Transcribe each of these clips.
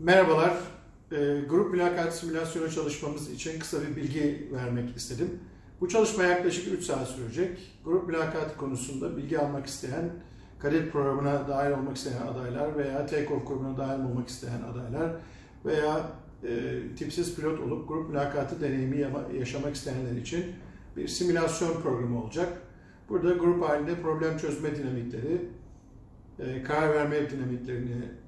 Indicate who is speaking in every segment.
Speaker 1: Merhabalar. E, grup mülakat simülasyonu çalışmamız için kısa bir bilgi vermek istedim. Bu çalışma yaklaşık 3 saat sürecek. Grup mülakatı konusunda bilgi almak isteyen, kadet programına dahil olmak isteyen adaylar veya take-off grubuna dahil olmak isteyen adaylar veya e, tipsiz pilot olup grup mülakatı deneyimi yaşamak isteyenler için bir simülasyon programı olacak. Burada grup halinde problem çözme dinamikleri, e, karar verme dinamiklerini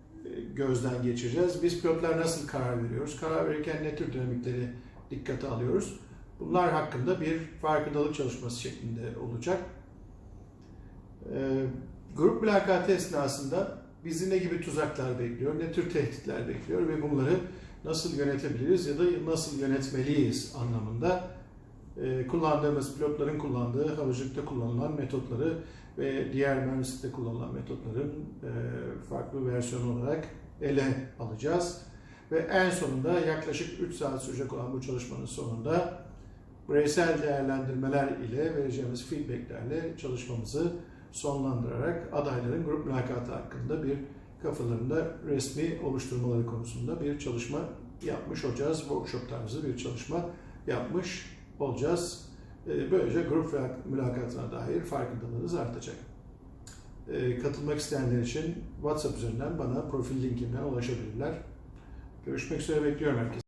Speaker 1: gözden geçireceğiz. Biz pilotlar nasıl karar veriyoruz? Karar verirken ne tür dinamikleri dikkate alıyoruz? Bunlar hakkında bir farkındalık çalışması şeklinde olacak. E, grup mülakatı esnasında bizi ne gibi tuzaklar bekliyor, ne tür tehditler bekliyor ve bunları nasıl yönetebiliriz ya da nasıl yönetmeliyiz anlamında kullandığımız, pilotların kullandığı havacılıkta kullanılan metotları ve diğer mühendislikte kullanılan metotların e, farklı versiyonu olarak ele alacağız. Ve en sonunda yaklaşık 3 saat sürecek olan bu çalışmanın sonunda bireysel değerlendirmeler ile vereceğimiz feedbacklerle çalışmamızı sonlandırarak adayların grup mülakatı hakkında bir kafalarında resmi oluşturmaları konusunda bir çalışma yapmış olacağız. Workshop tarzı bir çalışma yapmış olacağız. E, Böylece grup mülakatına dair farkındalığınız artacak. E, Katılmak isteyenler için WhatsApp üzerinden bana profil linkimden ulaşabilirler. Görüşmek üzere bekliyorum herkese.